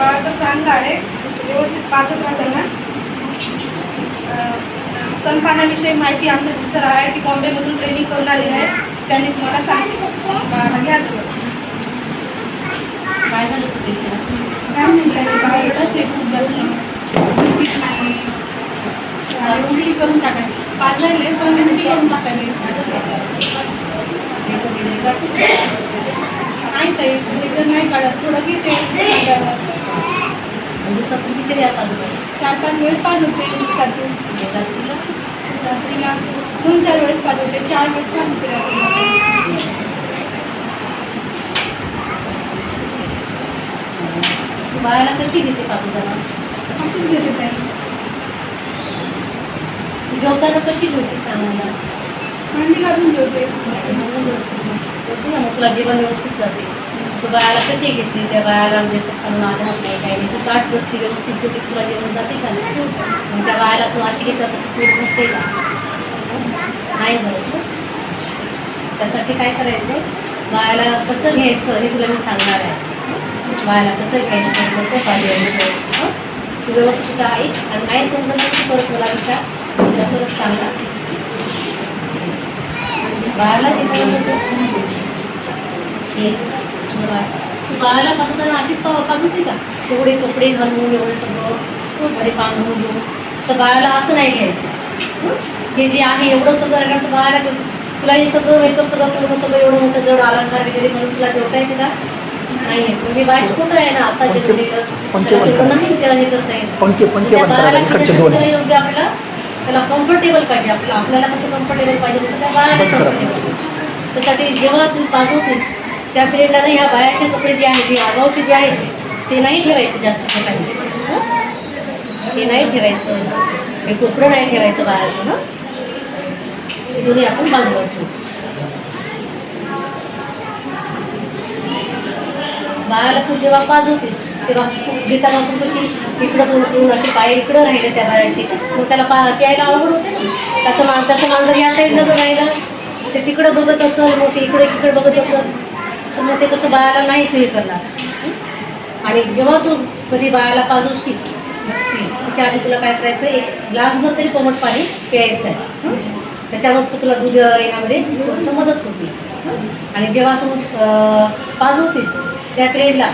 बाळा तर चांगला आहे व्यवस्थित पाचत राहतं ना? अं, स्तनपानाविषयी माहिती आमच्या सिस्टर आय आय टी बॉम्बेमधून ट्रेनिंग करून आलेले आहेत. त्यांनी तुम्हाला सांगितलं. बाळाला घ्या. काय झालं काय आहे खूप जास्त. आणि उलटी करून टाकायची पाजलेले पण उलटी करून काढते नाही ताई तर नाही काढत थोडं घेते दिवसातून किती वेळा चालू चार पाच वेळेस पाजवते दिवसातून रात्रीला रात्रीला दोन चार वेळेस पाजवते चार वेळेस पाजवते रात्रीला बाळाला कशी घेते पाहू जरा घेते ताई जेवताना कशी घेते सांगायला जेवते मग तुला जेवण व्यवस्थित जाते. तू बाळाला कशी घेतली त्या बाळाला म्हणजे असं खालून आधार नाही काही नाही. तू काट बसती व्यवस्थित जेवते तुला जेवण जाते का नाही? मग त्या बाळाला तू अशी घेतात तू बसते का? नाही बरं. त्यासाठी काय करायचं? बाळाला कसं घ्यायचं हे तुला मी सांगणार आहे. बाळाला कसं घ्यायचं कसं पाहिजे तू व्यवस्थित आहे आणि नाही समजा तू परत मला विचार. तुला परत सांगणार. बाळाला हे बाळाला पाजताना अशीच पा पाजवते का तेवढे कपडे घालून एवढं सगळं मध्ये बांधून घेऊन तर बाळाला असं नाही घ्यायचं हं? जे आहे एवढं सगळं तर बाळाला तुला हे सगळं मेकअप सगळं पूर्ण सगळं एवढं मोठं जड अलंकार वगैरे म्हणून तुला जेवता येते का नाही. म्हणजे बाळ छोटं आहे ना आता पंच-. पंच म्हणतात. नाही करता त्या बंद बाळाला योग्य आपल्याला त्याला कम्फर्टेबल पाहिजे आपल्याला आपल्याला कसं कम्फर्टेबल पाहिजे तसं त्या करा. comfortable. त्यासाठी जेव्हा तू पाजवतेस त्या पिरियडला ह्या बाळाचे कपडे जे आहेत जे आगाऊचे जे आहेत ते नाही ठेवायचे जास्त ठिकाणी हं? ते नाही ठेवायचं हे कोपरं नाही ठेवायचं बाळाचं ना हे दोन्ही आपण बाजूला ठेवू बाळाला तू जेव्हा पाजवतेस तेव्हा तू घेताना तू कशी इकडं तू अशी असे पाय इकडं राहिले त्या बायाची. मग त्याला पा प्यायला आवड होते. त्याचं मान त्याचं मांजर या साईडला जर राहिलं ते तिकडं बघत असेल मग ते इकडे इकडे बघत असेल तर मग ते कसं बाळाला नाहीच हे करणार. आणि जेव्हा तू कधी बाळाला पाजवशील त्याच्या आधी तुला काय करायचं एक ग्लासभर तरी कोमट पाणी प्यायचं आहे. त्याच्यावरचं तुला दूध येण्यामध्ये थोडंसं मदत होते. आणि जेव्हा तू पाजवतीस पाजवतेस त्या पिरियडला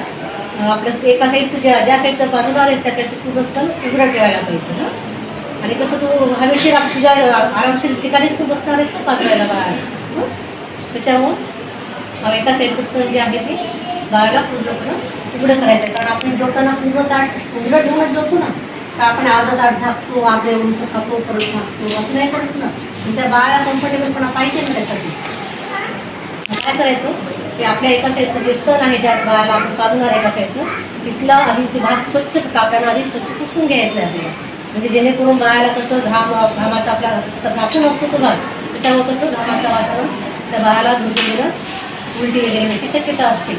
आपलं एका साईडचं ज्या ज्या साईडचं बाजूदार आहे त्या साईडचं तू बसतं उघडं ठेवायला पाहिजे ना आणि कसं तू हवेशीर तुझ्या आरामशीर ठिकाणीच तू बसणार आहेस ना पाचवायला बाळाला त्याच्यामुळं एका साईडचं जे आहे ते बाळाला पूर्णपणे उघडं करायचं आहे. कारण आपण जेवताना पूर्ण ताट उघडं ठेवूनच जेवतो ना तर आपण अर्धा ताट झाकतो आगे उंच खातो परत झाकतो असं नाही करत ना. त्या बाळाला कम्फर्टेबलपणा पाहिजे ना त्यासाठी. काय करायचं? की आपल्या एका साईडचं जे सण आहे ज्या बाळाला आपण काढणार एका साईडचं तिथला आधी ते भाग स्वच्छ कापडानं आधी स्वच्छ पुसून घ्यायचं आहे. म्हणजे जेणेकरून बाळाला कसं घाम घामाचा आपला झाकून असतो तो घाम त्याच्यामुळे कसं घामाचं वातावरण त्या बाळाला दुखून उलटी वगैरे होण्याची शक्यता असते.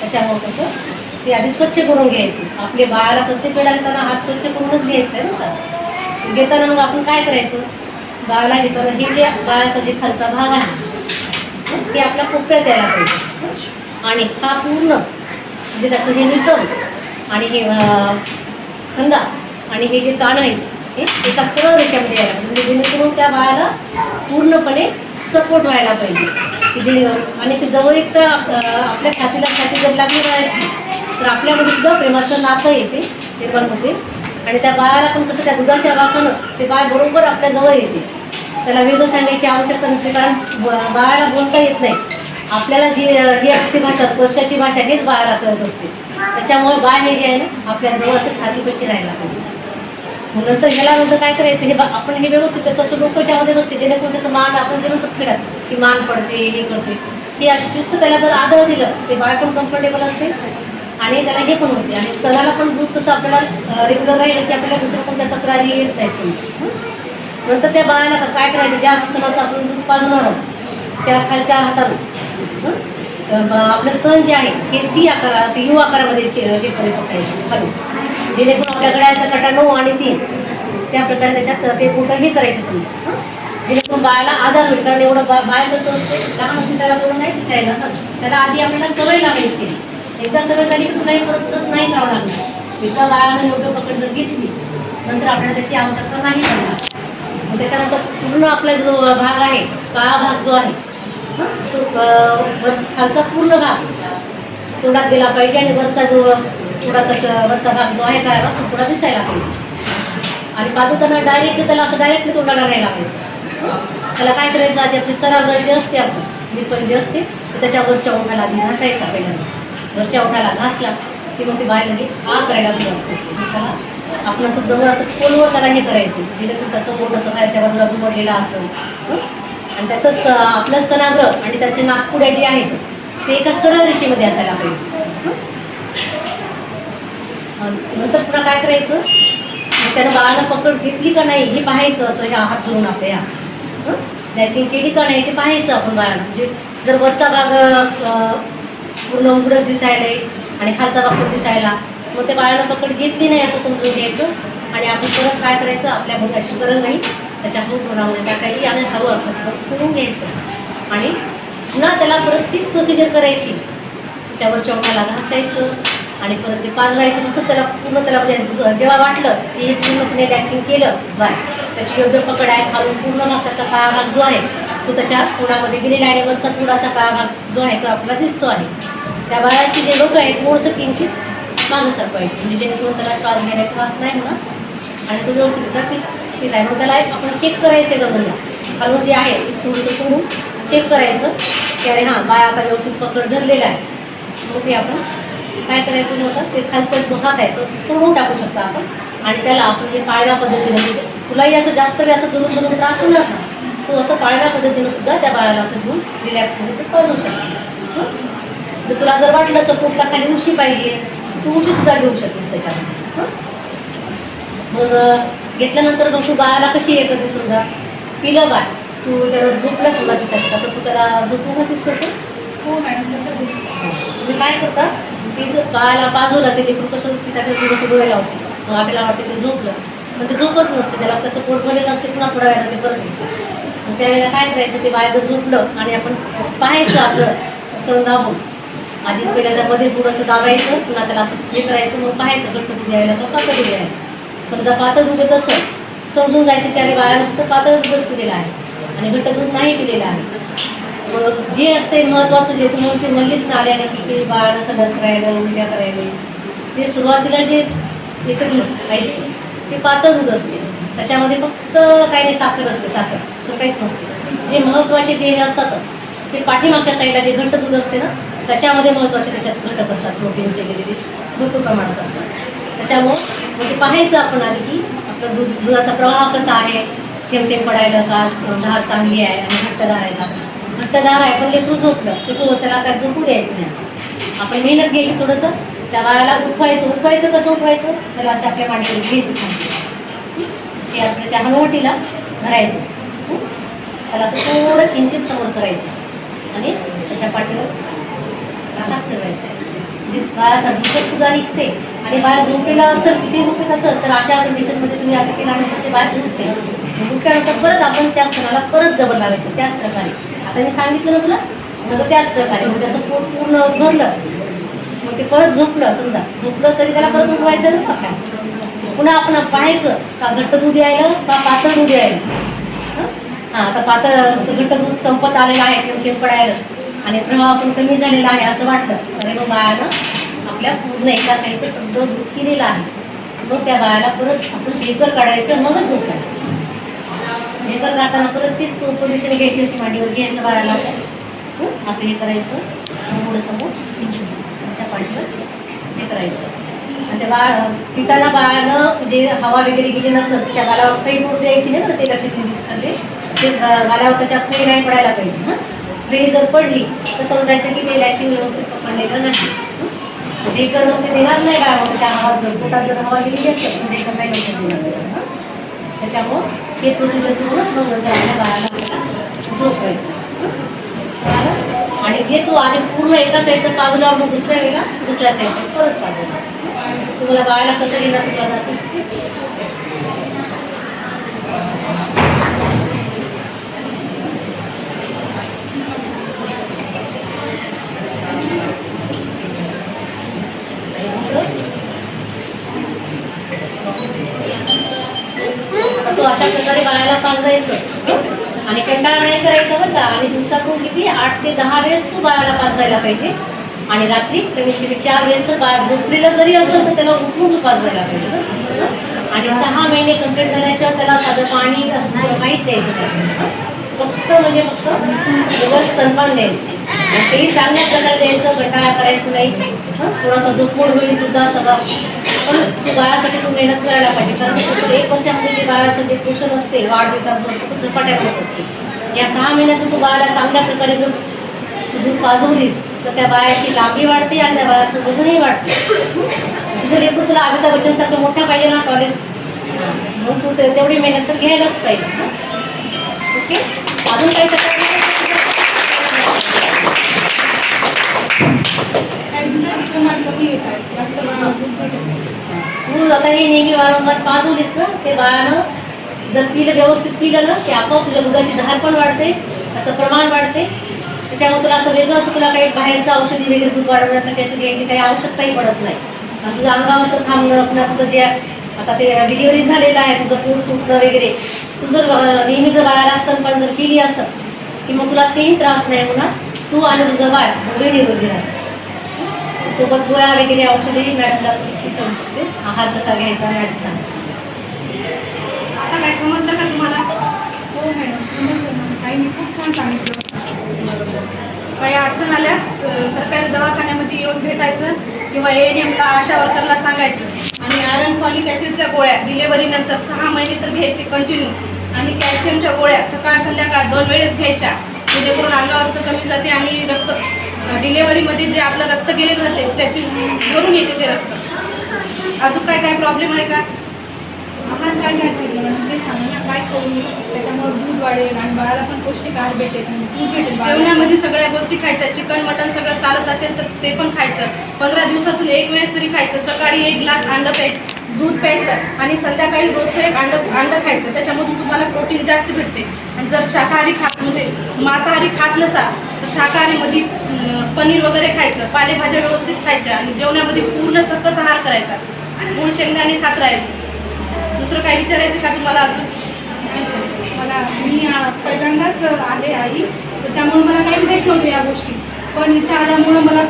त्याच्यामुळे कसं ते आधी स्वच्छ करून घ्यायचं. आपले बाळाला प्रत्येक वेळा घेताना हात स्वच्छ करूनच घ्यायचं आहे ना का? घेताना मग आपण काय करायचं? बाळाला घेताना हे जे बाळाचा जे खालचा भाग आहे ते आपल्या कोपऱ्यात यायला पाहिजे. आणि हा पूर्ण म्हणजे त्याचं हे नितम आणि हे खंदा आणि हे जे कान आहेत हे एका सरळ रेषामध्ये यायला पाहिजे. म्हणजे जेणेकरून त्या बाळाला पूर्णपणे सपोर्ट व्हायला पाहिजे. की जे आणि ते जवळ एक तर आपल्या छातीला छाती जर लागली राहायची तर आपल्यामध्ये सुद्धा प्रेमाचं नातं येते निर्माण होते आणि त्या बाळाला पण कसं त्या दुधाच्या वासानं ते बाळ बरोबर आपल्या जवळ येते. त्याला वेगळं सांगायची आवश्यकता नसते कारण बाळाला बोलता येत नाही. आपल्याला जी ही असते भाषा स्पर्शाची भाषा हेच बाळाला कळत असते. त्याच्यामुळे बाळ हे जे आहे ना आपल्या जवळ असं छातीपाशी राहायला पाहिजे मग नंतर ह्याला नंतर काय करायचं? हे आपण हे व्यवस्थित त्याचं असं नसते जेणेकरून त्याचं मान आपण जे म्हणतो फिरत की मान पडते हे करते. हे अशी शिस्त त्याला जर आदर दिलं ते बाळ पण कम्फर्टेबल असते आणि त्याला हे पण होते. आणि स्तनाला पण दूध कसं आपल्याला रेग्युलर राहिलं की आपल्याला दुसरं कोणत्या तक्रारी येत नाही नंतर त्या बाळाला काय करायचं? ज्या स्तनाचं आपण दूध पाजणार आहोत त्या खालच्या हातानं. आपलं स्तन जे आहे ते सी आकारात यू आकारामध्ये शेतकरी पकडायचे. खाली. जेणेकरून आपल्या गळ्याचा कटा नऊ आणि तीन. त्या प्रकारे त्याच्यात ते कुठं हे करायचं समजा जेणेकरून बाळाला आधार होईल. कारण एवढं बा बाळ कसं असते लहान असते त्याला थोडं नाही पिकायला ना. त्याला आधी आपल्याला सवय लावायची एकदा सवय झाली की तुलाही परत परत नाही करावं लागणार. एकदा बाळानं योग्य पकड जर घेतली नंतर आपल्याला त्याची आवश्यकता नाही करणार त्याच्यानंतर पूर्ण आपला जो भाग आहे काळा भाग जो आहे तो खालचा पूर्ण भाग तोंडात गेला पाहिजे आणि वरचा जो थोडासा वरचा भाग जो आहे काळा तो थोडा दिसायला पाहिजे. आणि पाजवताना डायरेक्टली त्याला असं डायरेक्टली तोंडाला नाही लागायचं त्याला काय करायचं आधी आपली स्तरावर जे असते आपण निप्पल जे असते ते त्याच्या वरच्या ओठाला आधी घासायचा पहिल्यांदा. वरच्या ओठाला घासला की मग ती बाहेर लगेच आ करायला सुरुवात करते त्याला आपण असं जवळ असं खोलवर त्याला हे करायचं. जेणेकरून त्याचं बोट असं बाहेरच्या बाजूला दुमडलेलं असेल हं? आणि त्याचं आपलं स्तनाग्र आणि त्याचे नागपुड्या जे आहेत ते एका सरळ रेषेमध्ये असायला पाहिजे. नंतर पुन्हा काय करायचं? त्यानं बाळानं पकड घेतली का नाही हे पाहायचं असं ह्या हात धरून आपल्या ह्या केली का नाही ते पाहायचं आपण बाळानं म्हणजे जर वरचा भाग पूर्ण उघडच दिसायला आणि खालचा भाग दिसायला. मग ते बाळानं पकड घेतली नाही असं समजून घ्यायचं. आणि आपण परत काय करायचं? आपल्या भोगाची गरज नाही. त्याच्या तोंडामध्ये टाकायची आणि हवं असं सोडून घ्यायचं. आणि पुन्हा त्याला परत तीच प्रोसिजर करायची. त्यावर चौकाला घासायचं आणि परत ते पाजवायचं तसं त्याला पूर्ण त्याला म्हणजे जेव्हा वाटलं की हे पूर्णपणे लॅचिंग केलं बाय. त्याची योग्य पकड आहे खालून पूर्ण मग त्याचा काळा भाग जो आहे तो त्याच्या तोंडामध्ये गेलेला आहे आणि वरचा थोडासा काळा भाग जो आहे तो आपला दिसतो आहे. त्या बाळाची जे लोक आहेत थोडंसं किंचित मागं पाहिजे. म्हणजे जेणेकरून त्याला श्वास घ्यायला त्रास नाही होणार आणि तो व्यवस्थित ठीक आहे मग त्याला एक आपण चेक करायचं गमनला खालून जे आहे थोडंसं सोडून चेक करायचं. की अरे हां बाय आता व्यवस्थित पकड धरलेला आहे. मग ते आपण काय करायचं होतं ते खालचा जो हात आहे तो सोडून टाकू शकतो आपण. आणि त्याला आपण जे पाळण्या पद्धतीने म्हणजे तुलाही असं जास्त वेळ असं धरून धरून त्रास होणार ना तो असं पाळण्या पद्धतीने सुद्धा त्या बाळाला असं घेऊन रिलॅक्समध्ये ते पळू शकतो. जर तुला जर वाटलं तर पोटला खाली उशी पाहिजे. तू उशी सुद्धा घेऊ शकतेस त्याच्यामध्ये. हं? मग घेतल्यानंतर मग तू बाळाला कशी हे करते समजा? पिलं बाळ. तू त्याला झोपला समजा तिथं तर तू त्याला झोपू नक्कीच करतो हो मॅडम. तुम्ही काय करता? ती जर बाळाला पाजवलं ते लेकरू कसं त्याच्या थोडंसं डोळे लावते मग आपल्याला वाटते ते झोपलं. पण ते झोपत नसते त्याला त्याचं पोट भरलेलं असते पुन्हा थोड्या वेळाला ते परत येते मग त्यावेळेला काय करायचं? ते बाळ जर झोपलं आणि आपण पाहायचं आपलं असं दाबून. आधी पहिल्यांदा मध्ये थोडंसं दाबायचं पुन्हा त्याला असं हे करायचं मग पाहायचं गणपती द्यायला का पातळ दूध समजा पातळ दूध तसं समजून जायचं त्याने बाळाला फक्त पातळ दूधच पिलेला आहे. आणि घट्ट दूध नाही पिलेला आहे. मग जे असते महत्वाचं जे तुम्ही ते म्हणलीच ना आल्याने की ते बाळाला संडास करायला उलट्या करायला. ते सुरुवातीला जे येतं दूध ते पातळ दूध असते. त्याच्यामध्ये फक्त काही नाही साखर असते साखर. असं काहीच नसते. जे महत्त्वाचे जे असतात ते पाठीमागच्या साईडला जे घट्ट दूध असते ना त्याच्यामध्ये महत्त्वाचे त्याच्यात घटक असतात प्रोटीन्स वगैरे ते भरपूर प्रमाणात असतात. त्याच्यामुळं मग ते पाहायचं आपण आधी की आपलं दूध दुधाचा प्रवाह कसा आहे थेंब पडायला का धार चांगली आहे आणि घट्टदार आहे का? घट्टदार आहे पण लेकरू झोपलं तर त्याला काय झोपू द्यायचं नाही. आपण मेहनत घ्यायची थोडंसं त्या बाळाला उठवायचं उठवायचं कसं उठवायचं? त्याला अशा आपल्या मांडीवर घ्यायचं ते असं त्याच्या हनुवटीला धरायचं. त्याला असं थोडं किंचित समोर करायचं. आणि त्याच्या पाठीवर म्हणजे बाळाचा सुद्धा निघते आणि बाळ झोपलेला असेल किती झोपेत असेल तर अशा कंडिशनमध्ये तुम्ही असं केल्यानंतर ते बाळ झोपते. उठल्यानंतर परत आपण त्या सणाला परत डबल लावायचं त्याच प्रकारे. आता मी सांगितलं ना तुला? सगळं त्याच प्रकारे. मग त्याचं पोट पूर्ण भरलं. मग ते परत झोपलं समजा. झोपलं तरी त्याला परत उठवायचं ना काय पुन्हा आपण पाहायचं का घट्ट दूध यायलं का पातळ दूध यायलं? हा? आता पातळ घट्ट दूध संपत आलेलं आहे थेंब थेंब पडायला आणि प्रवाह पण कमी झालेला आहे असं वाटलं. अरे मग बाळानं आपल्या पूर्ण एका साईडचं सगळं दूध केलेलं आहे. मग त्या बाळाला परत आपण ढेकर काढायचं मगच झोपायचं ढेकर काढताना परत तीच पोझिशन घ्यायची अशी मांडीवर घ्यायचं बाळाला. असं हे करायचं. पुढं समोर त्याच्या पाठीवर हे करायचं. आणि त्या बाळ पिताला बाळानं जे हवा वगैरे गेली नसेल त्या गालावर काही पडू द्यायची नाही बरं ते लक्ष ठेवली ते. गा- गालावर त्याच्या नाही पडायला पाहिजे. हां? वेळ जर पडली तर समजायचं की ते लॅचिंग व्यवस्थित पकडलेलं नाही. हं? ते करून ते देणार नाही बाळा त्याच्या हवा जर पोटात जर हवा गेली असेल म्हणजे तर ते नाही लक्षात देणार त्याच्यामुळं हे प्रोसिजर करूनच मग नंतर आपल्या बाळाला आपल्याला झोपवायचं. आणि जे तो आधी पूर्ण एका साईडचं बाजूला मग दुसऱ्या वेळेला दुसऱ्या साईडचं परत बाजूला तुम्हाला बाळाला कसं घेणार तुझ्या जाते आता तू अशा प्रकारे बाळाला पाजवायचं आणि कंटाळा नाही करायचा बरं का आणि दिवसातून किती आठ ते दहा वेळेस तू बाळाला पाजवायला पाहिजे. आणि रात्री कमीत कमी चार वेळेस तर बाळ झोपलेलं जरी असेल तर त्याला उठून पाजवायला पाहिजे. आणि सहा महिने कंप्लीट झाल्याशिवाय त्याला साधं पाणी असं काहीच द्यायचं नाही. फक्त म्हणजे फक्त दिवस स्तनपान द्यायचं तेही चांगल्या प्रकारे द्यायचं कंटाळा करायचं नाही. थोडासा झोपमोड होईल तुझा सगळा. पण तू बाळासाठी तू मेहनत करायला पाहिजे. कारण एक वर्षामध्ये जे बाळाचं जे पोषण असते वाढ विकास जो असतो तो झपाट्यात होत असते. या सहा महिन्यात तू बाळाला चांगल्या प्रकारे जर तू दूध पाजवलीस तर त्या बाळाची लांबी वाढते आणि त्या बाळाचं वजनही वाढते. तुझं लेकरू तुला अमिताभ बच्चनसारखं मोठा पाहिजे ना कॉलेज मग तू ते- तेवढी मेहनत तर घ्यायलाच पाहिजे. ओके? अजून काही तक्रार प्रमाण कमी तू आता हे नेहमी वारंवार पाजवलीस ना ते बाळानं जर पिलं व्यवस्थित पिलं ना की आपोआप तुझ्या दुधाची धार पण वाढते त्याचं प्रमाण वाढते. त्याच्यामुळे तुला असं वेगळं असं तुला काही बाहेरचं औषधी वगैरे दूध वाढवण्यासाठी असं घ्यायची काही आवश्यकताही पडत नाही. आणि तुझं अंगावरचं थांबणं पुन्हा तुझं जे आता ते डिलिव्हरी झालेलं आहे तुझं पोट सुटणं वगैरे तू जर नेहमी जर बाळाला असताना जर केली असं की मग तुला तेही त्रास नाही होणार तू आणि तुझं बाळ दोघे निरोगी राहते सोबत गोळ्या वगैरे औषधही मॅडमला तू विचारू शकते आहार कसा घ्यायचा मॅडम सांगते आता काय समजलं का तुम्हाला? हो मॅडम समजलं खूप छान सांगितलं. काही अडचण आल्यास सरकारी दवाखान्यामध्ये येऊन भेटायचं किंवा ए एन एमला आशा वर्करला सांगायचं. आणि आयरन फॉलिक ॲसिडच्या गोळ्या डिलेवरीनंतर सहा महिने तर घ्यायचे कंटिन्यू आणि कॅल्शियमच्या गोळ्या सकाळ संध्याकाळ दोन वेळेस घ्यायच्या. जेणेकरून अंगावरचं कमी जाते आणि रक्त डिलेवरीमध्ये जे आपलं रक्त गेलेलं राहते त्याची भरून येते ते रक्त. अजून काय काय प्रॉब्लेम आहे का? आहार काय घ्यायला पाहिजे मॅडम ते सांगा ना काय करू मी त्याच्यामुळे दूध वाढेल आणि बाळाला पण पौष्टिक आहार भेटेल आणि दूध भेटेल बाळाला. जेवणामध्ये सगळ्या गोष्टी खायच्या चिकन मटन सगळं चालत असेल तर ते पण खायचं. पंधरा दिवसातून एक वेळेस तरी खायचं. सकाळी एक ग्लास अंड प्यायचं दूध प्यायचं आणि संध्याकाळी रोजचं एक अंड अंड खायचं. त्याच्यामधून तुम्हाला प्रोटीन जास्त भेटते. आणि जर शाकाहारी खात म्हणजे मांसाहारी खात नसाल तर शाकाहारीमध्ये अं, पनीर वगैरे खायचं पालेभाज्या व्यवस्थित खायच्या आणि जेवणामध्ये पूर्ण सकस आहार करायचा. आणि मूळ शेंगदाणे खात राहायचं. दुसरं काय विचारायचं का तुम्हाला अजून? मला मी पहिल्यांदाच आले आई तर त्यामुळे मला काही माहीत नव्हतं या गोष्टी. पण इथं आल्यामुळं मला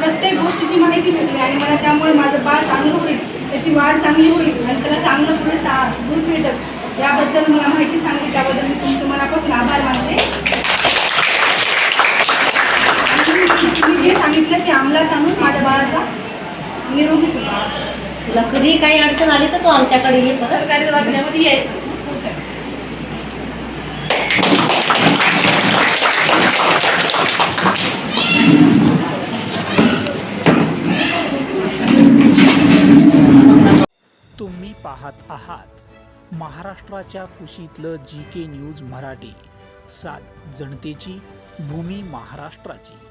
प्रत्येक गोष्टीची माहिती भेटली आणि मला त्यामुळे माझं बाळ चांगलं होईल त्याची वाढ चांगली होईल आणि त्याला चांगलं पुढे सा दूध भेटत याबद्दल मला माहिती सांगली त्याबद्दल मी तुमचं मनापासून आभार मानते. आणि तुम्ही जे सांगितलं ते अंमलात आणून माझ्या बाळाचा निरोगी तुला कधी काही अडचण आली तर तू आमच्याकडे ये परत. सरकारी दवाखान्यामध्ये यायचं. तुम्ही पाहत आहात महाराष्ट्राच्या कुशीतलं जी के न्यूज मराठी. सात जनतेची भूमी महाराष्ट्राची.